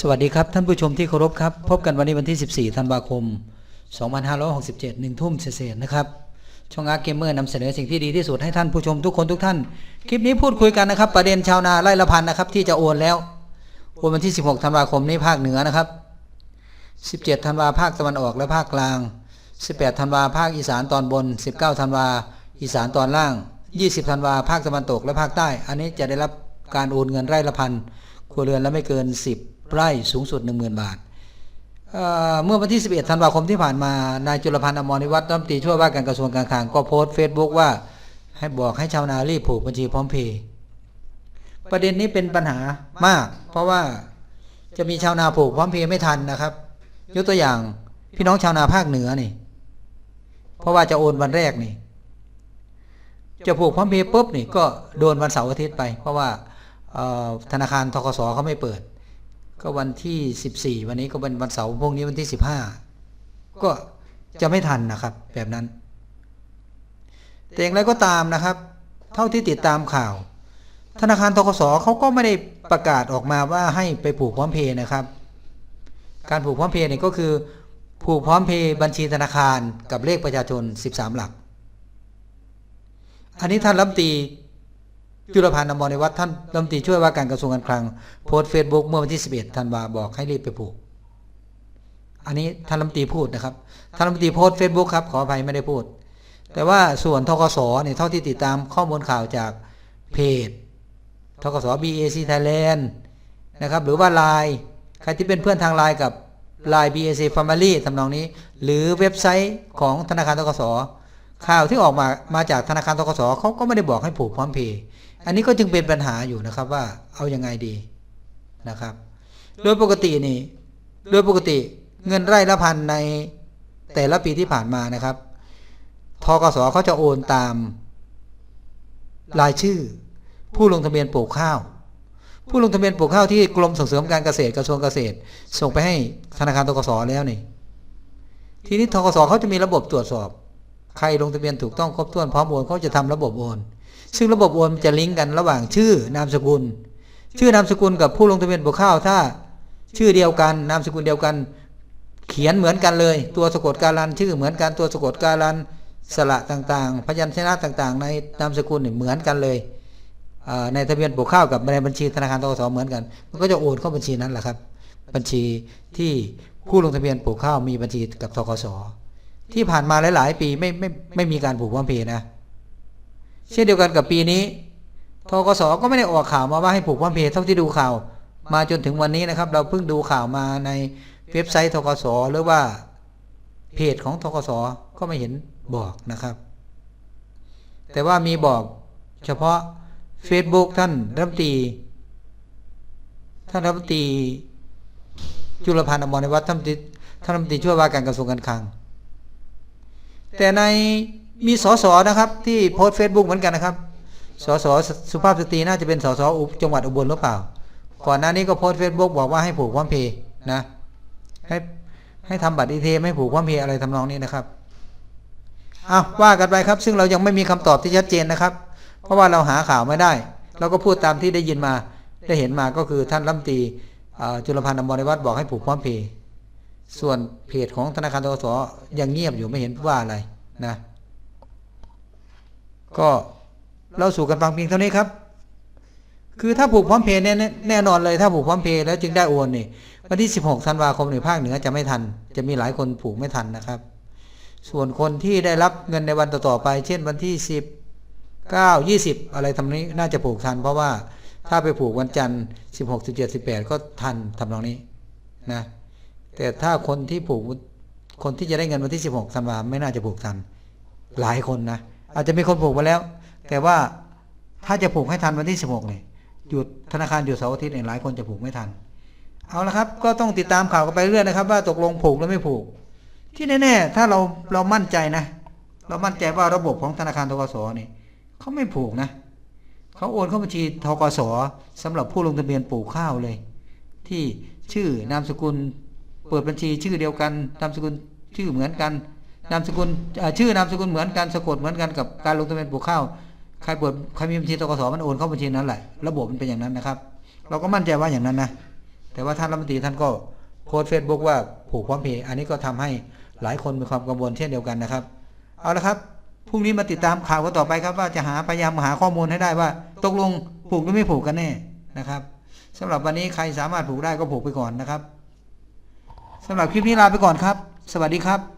สวัสดีครับท่านผู้ชมที่เคารพครับ พบกันวันนี้วันที่ 14 ธันวาคม 2567หนึ่งทุ่มเศษนะครับ ช่องอาร์เกมเมอร์นำเสนอสิ่งที่ดีที่สุดให้ท่านผู้ชมทุกคนทุกท่าน คลิปนี้พูดคุยกันนะครับ ประเด็นชาวนาไร่ละพันนะครับ ที่จะโอนแล้วโอนวันที่ 16 ธันวาคมนี้ภาคเหนือนะครับ 17 ธันวาภาคตะวันออกและภาคกลาง 18 ธันวาภาคอีสานตอนบน 19 ธันวาอีสานตอนล่าง 20 ธันวาภาคตะวันตกและภาคใต้ อันนี้จะได้รับการโอนเงินไร่ละพันครัวเรือนและไม่เกิน 10 ไร่สูงสุด 10,000 บาทเอ่อเมื่อวันที่ 11 ธันวาคมที่ผ่านมา นายจุลพันธ์อมรนิวัฒน์รัฐมนตรีช่วยว่าการกระทรวงการคลังก็โพสต์เฟซบุ๊กว่าให้บอกให้ชาวนารีบผูกบัญชีพร้อมเพย์ประเด็นนี้เป็นปัญหามาก เพราะว่าจะมีชาวนาผูกพร้อมเพย์ไม่ทันนะครับ ยกตัวอย่างพี่น้องชาวนาภาคเหนือนี่ เพราะว่าจะโอนวันแรกนี่ จะผูกพร้อมเพย์ปุ๊บนี่ก็โดนวันเสาร์อาทิตย์ไป เพราะว่าธนาคารทกสเขาไม่เปิด ก็วันที่ 14 วันนี้ก็เป็นวันเสาร์พรุ่งนี้วันที่ 15 ก็จะไม่ทันนะครับ แบบนั้น แต่อย่างไรก็ตามนะครับ เท่าที่ติดตามข่าว ธนาคารทกสเขาก็ไม่ได้ประกาศออกมาว่าให้ไปผูกพร้อมเพย์นะครับ การผูกพร้อมเพย์เนี่ยก็คือ ผูกพร้อมเพย์บัญชีธนาคารกับเลขประชาชน 13 หลัก อันนี้ท่านรัฐมนตรี จุลพันธ์อมรในวัฒน์ท่านรัฐมนตรีช่วยว่าการกระทรวงการคลังโพสต์เฟซบุ๊กเมื่อวันที่ 11ธันวาบอกให้รีบไปผูก อันนี้ท่านรัฐมนตรีพูดนะครับท่านรัฐมนตรีโพสต์เฟซบุ๊กครับขออภัยไม่ได้พูด แต่ว่าส่วนทกสเนี่ยเท่าที่ติดตามข้อมูลข่าวจากเพจทกส BAC Thailand นะครับหรือว่า Line ใครที่เป็นเพื่อนทาง Line กับ Line BAC Family ทำนองนี้ หรือเว็บไซต์ของธนาคารทกสข่าวที่ออกมามาจากธนาคารทกสเขาก็ไม่ได้บอกให้ผูกพร้อมเพย์ อันนี้ก็จึงเป็นปัญหาอยู่นะครับว่าเอาอยัางไงดีนะครับ โดยปกตินี่ โดยปกติเงินไร่ละพันในแต่ละปีที่ผ่านมานะครับทกสเขาจะโอนตามรายชื่อ ผู้ลงทะเบียนปลูกข้าว ผู้ลงทะเบียนปลูกข้าวที่กรมส่งเสริมการเกษตรกระทรวงเกษตร ส่งไปให้ธนาคารทกสแล้วนี่ ทีนี้ทกสเขาจะมีระบบตรวจสอบ ใครลงทะเบียนถูกต้องครบถ้วนพร้อมโอนเขาจะทำระบบโอน ซึ่งระบบโอนจะลิงก์กันระหว่างชื่อนามสกุล ชื่อนามสกุลกับผู้ลงทะเบียนปลูกข้าวถ้า ชื่อเดียวกันนามสกุลเดียวกัน เขียนเหมือนกันเลย ตัวสะกดการันชื่อเหมือนกันตัวสะกดการันสระต่างๆ พยัญชนะต่างๆ ในนามสกุลเหมือนกันเลยในทะเบียนปลูกข้าวกับในบัญชีธนาคารทกสเหมือนกัน มันก็จะโอนเข้าบัญชีนั้นแหละครับ บัญชีที่ผู้ลงทะเบียนปลูกข้าวมีบัญชีกับทกสที่ผ่านมาหลาย ๆ ปีไม่ไม่ไม่มีการผูกพร้อมเพย์นะ เช่นเดียวกันกับปีนี้ทกสก็ไม่ได้ออกข่าวมาว่าให้ผูกพร้อมเพย์เท่าที่ดูข่าว มาจนถึงวันนี้นะครับ เราเพิ่งดูข่าวมาในเว็บไซต์ทกสหรือว่าเพจของทกสก็ไม่เห็นบอกนะครับ แต่ว่ามีบอกเฉพาะ Facebook ท่านรัฐมนตรีท่านรัฐมนตรีจุลพันธ์อมรในวัฒน์ท่านรัฐมนตท่านรัฐมนตรีช่วยว่าการกระทรวงการคลัง แต่ใน มีสสนะครับ ที่โพสเฟซบุ๊กเหมือนกันนะครับสสสุภาพสตรีน่าจะเป็นสสจังหวัดอุบลหรือเปล่า ก่อนหน้านี้ก็โพสเฟซบุ๊กบอกว่าให้ผูกพร้อมเพยนะ ให้ให้ทำบัตรอีเทมให้ผูกพร้อมเพยอะไรทำนองนี้นะครับอ้าวว่ากันไปครับ ซึ่งเรายังไม่มีคำตอบที่ชัดเจนนะครับ เพราะว่าเราหาข่าวไม่ได้ เราก็พูดตามที่ได้ยินมาได้เห็นมาก็คือท่านรัฐมนตรีจุลพันธ์อมรวัฒน์บอกให้ผูกพร้อมเพยส่วนเพจของธนาคารทกสยังเงียบอยู่ไม่เห็นว่าอะไรนะ ก็เราสู่กันฟังเพียงเท่านี้ครับ คือถ้าผูกพร้อมเพย์แน่แน่นอนเลยถ้าผูกพร้อมเพย์แล้วจึงได้โอนนี่วันที่ 16ธันวาคมในภาคเหนือจะไม่ทัน จะมีหลายคนผูกไม่ทันนะครับ ส่วนคนที่ได้รับเงินในวันต่อๆไป เช่นวันที่ 10 9 20 อะไรทำนี้น่าจะผูกทัน เพราะว่าถ้าไปผูกวันจันทร์ 16 17 18 ก็ทันทำนองนี้นะแต่ถ้าคนที่ผูกคนที่จะได้เงินวันที่ 16ธันวาไม่น่าจะผูกทัน หลายคนนะ อาจจะมีคนผูกมาแล้ว แต่ว่าถ้าจะผูกให้ทันวันที่16เนี่ยหยุดธนาคารหยุดเสาร์อาทิตย์เนี่ยหลายคนจะผูกไม่ทัน เอาละครับ ก็ต้องติดตามข่าวกันไปเรื่อยนะครับ ว่าตกลงผูกหรือไม่ผูก ที่แน่ๆถ้าเราเรามั่นใจนะ เรามั่นใจว่าระบบของธนาคารทกสนี่เขาไม่ผูกนะเขาโอนเข้าบัญชีทกสสำหรับผู้ลงทะเบียนปลูกข้าวเลย ที่ชื่อนามสกุล เปิดบัญชีชื่อเดียวกันนามสกุลชื่อเหมือนกัน นามสกุลชื่อนามสกุลเหมือนกันสะกดเหมือนกันกับการลงทะเบียนปลูกข้าวใครเปิดใครมีบัญชีทกสมันโอนเข้าบัญชีนั้นแหละระบบมันเป็นอย่างนั้นนะครับ เราก็มั่นใจว่าอย่างนั้นนะแต่ว่าท่านรัฐมนตรีท่านก็โพสต์เฟซบุ๊กว่าผูกพร้อมเพย์อันนี้ก็ทำให้หลายคนมีความกังวลเช่นเดียวกันนะครับ เอาละครับพรุ่งนี้มาติดตามข่าวกันต่อไปครับว่าจะหาพยายามหาข้อมูลให้ได้ว่า ตกลงผูกหรือไม่ผูกกันแน่นะครับสำหรับวันนี้ใครสามารถผูกได้ก็ผูกไปก่อนนะครับสำหรับคลิปนี้ลาไปก่อนครับ สวัสดีครับ